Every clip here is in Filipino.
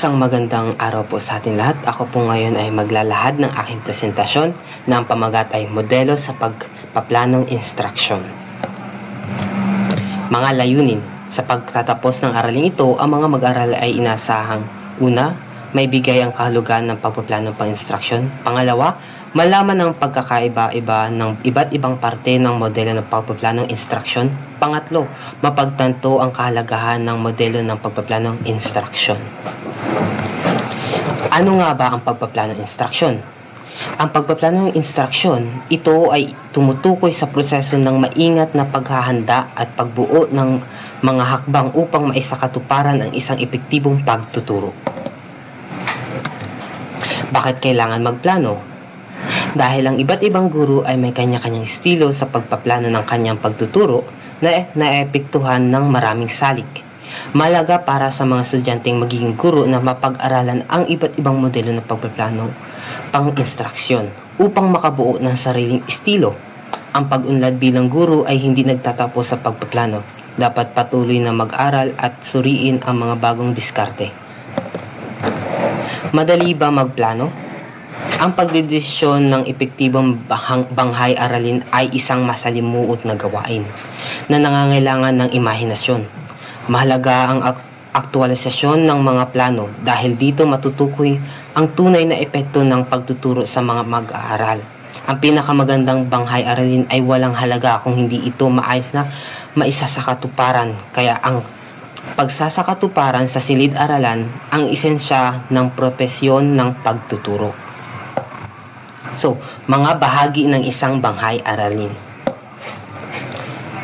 Isang magandang araw po sa ating lahat. Ako po ngayon ay maglalahad ng aking presentasyon na ang pamagat ay modelo sa pagpaplanong instruction. Mga layunin. Sa pagtatapos ng araling ito, ang mga mag-aral ay inasahang una, may bigay ang kahulugan ng pagpaplanong pang-instruction. Pangalawa, malaman ang pagkakaiba-iba ng iba't ibang parte ng modelo ng pagpaplanong instruction. Pangatlo, mapagtanto ang kahalagahan ng modelo ng pagpaplanong instruction. Ano nga ba ang pagpaplano ng instruction? Ang pagpaplano ng instruction, ito ay tumutukoy sa proseso ng maingat na paghahanda at pagbuo ng mga hakbang upang maisakatuparan ang isang epektibong pagtuturo. Bakit kailangan magplano? Dahil ang iba't ibang guro ay may kanya-kanyang estilo sa pagpaplano ng kanyang pagtuturo na naepektuhan ng maraming salik. Malaga para sa mga estudyanteng magiging guro na mapag-aralan ang iba't ibang modelo ng pagpaplano pang-instruksyon upang makabuo ng sariling estilo. Ang pag-unlad bilang guro ay hindi nagtatapos sa pagpaplano. Dapat patuloy na mag-aral at suriin ang mga bagong diskarte. Madali ba magplano? Ang pagdedesisyon ng epektibong bahang, banghay aralin ay isang masalimuot na gawain na nangangailangan ng imahinasyon. Mahalaga ang ak- aktualisasyon ng mga plano dahil dito matutukoy ang tunay na epekto ng pagtuturo sa mga mag-aaral. Ang pinakamagandang banghay aralin ay walang halaga kung hindi ito maayos na maisa sa katuparan. Kaya ang pagsasakatuparan sa silid-aralan ang esensya ng propesyon ng pagtuturo. So, mga bahagi ng isang banghay aralin.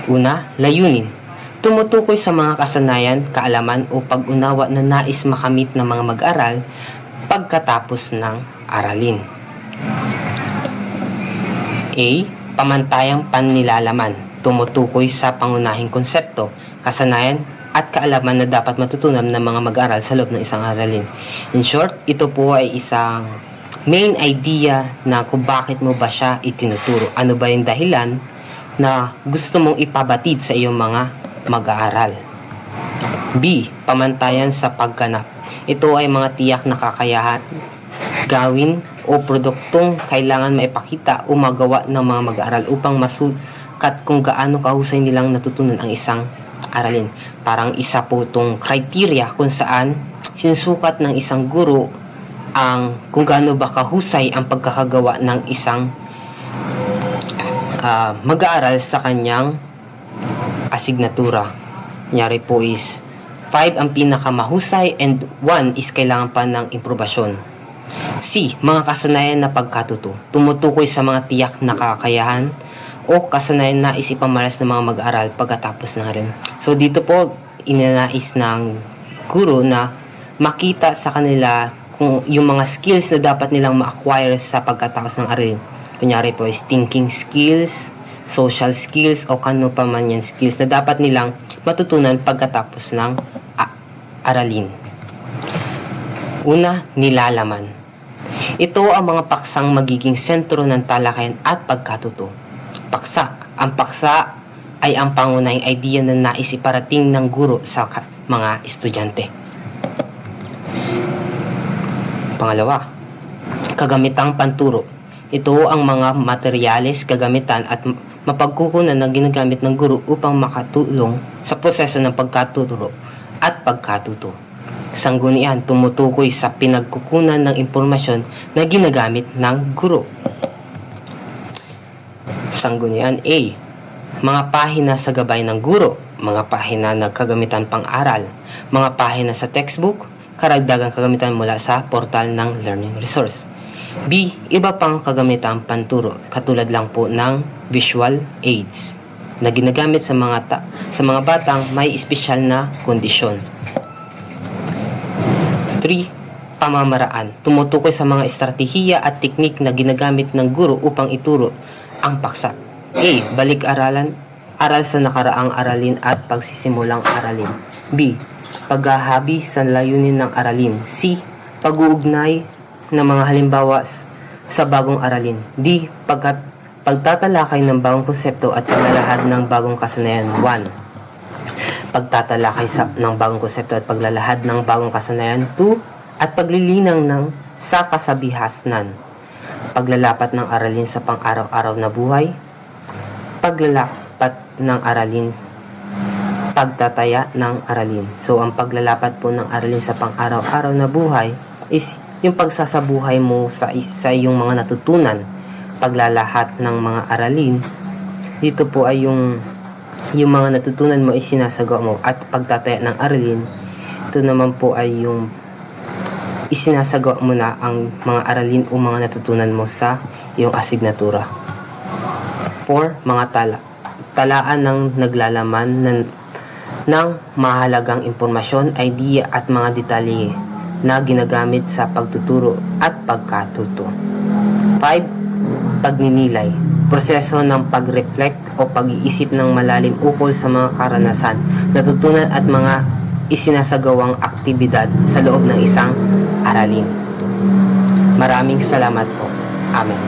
Una, layunin. Tumutukoy sa mga kasanayan, kaalaman o pag-unawa na nais makamit ng mga mag-aral pagkatapos ng aralin. A. Pamantayang panilalaman. Tumutukoy sa pangunahing konsepto, kasanayan at kaalaman na dapat matutunan ng mga mag-aral sa loob ng isang aralin. In short, ito po ay isang main idea na kung bakit mo ba siya itinuturo. Ano ba yung dahilan na gusto mong ipabatid sa iyong mga mag-aaral. B. Pamantayan sa pagganap. Ito ay mga tiyak na kakayahan, gawin o produktong kailangan maipakita o magawa ng mga mag-aaral upang masukat kung gaano kahusay nilang natutunan ang isang aralin. Parang isa po itong criteria kung saan sinusukat ng isang guro ang kung gaano ba kahusay ang pagkakagawa ng isang ah, mag-aaral sa kanyang asignatura. Nyari po is 5 ang pinakamahusay and 1 is kailangan pa ng improbasyon. C. Mga kasanayan na pagkatuto. Tumutukoy sa mga tiyak na kakayahan o kasanayan na isipamalas ng mga mag-aral pagkatapos ng rin. So dito po inanais ng guro na makita sa kanila kung yung mga skills na dapat nilang ma-acquire sa pagkatapos ng aralin. Kunyari po is thinking skills, social skills o kano pa man yan skills na dapat nilang matutunan pagkatapos ng aralin. Una, nilalaman. Ito ang mga paksang magiging sentro ng talakayan at pagkatuto. Paksa. Ang paksa ay ang pangunahing idea na nais iparating ng guro sa mga estudyante. Pangalawa, kagamitang panturo. Ito ang mga materyales, kagamitan at mapagkukunan na ginagamit ng guro upang makatulong sa proseso ng pagkatuturo at pagkatuto. Sanggunian tumutukoy sa pinagkukunan ng impormasyon na ginagamit ng guro. Sanggunian A. Mga pahina sa gabay ng guro, mga pahina na kagamitan pang-aral, mga pahina sa textbook, karagdagang kagamitan mula sa portal ng learning resource. B. Iba pang kagamitan panturo, katulad lang po ng visual aids na ginagamit sa mga ta- sa mga batang may espesyal na kondisyon. 3. Pamamaraan. Tumutukoy sa mga estratehiya at teknik na ginagamit ng guro upang ituro ang paksa. A. Balik-aralan. Aral sa nakaraang aralin at pagsisimulang aralin. B. Paghahabi sa layunin ng aralin. C. Pag-uugnay ng mga halimbawa sa bagong aralin. D. Pagkat pagtatalakay ng bagong konsepto at paglalahad ng bagong kasanayan. 1 pagtatalakay sa, ng bagong konsepto at paglalahad ng bagong kasanayan. 2. at paglilinang ng sa kasabihasnan, paglalapat ng aralin sa pang-araw-araw na buhay, paglalapat ng aralin pagtataya ng aralin. So, ang paglalapat po ng aralin sa pang-araw-araw na buhay is yung pagsasabuhay mo sa, sa iyong mga natutunan. Paglalahat ng mga aralin, dito po ay yung yung mga natutunan mo ay sinasagawa mo at pagtataya ng aralin, ito naman po ay yung isinasagawa mo na ang mga aralin o mga natutunan mo sa iyong asignatura. 4. Mga tala. Talaan ng naglalaman ng, ng mahalagang impormasyon, idea at mga detalye na ginagamit sa pagtuturo at pagkatuto. 5. Pagninilay. Proseso ng pag-reflect o pag-iisip ng malalim ukol sa mga karanasan, natutunan at mga isinasagawang aktibidad sa loob ng isang aralin. Maraming salamat po. Amen.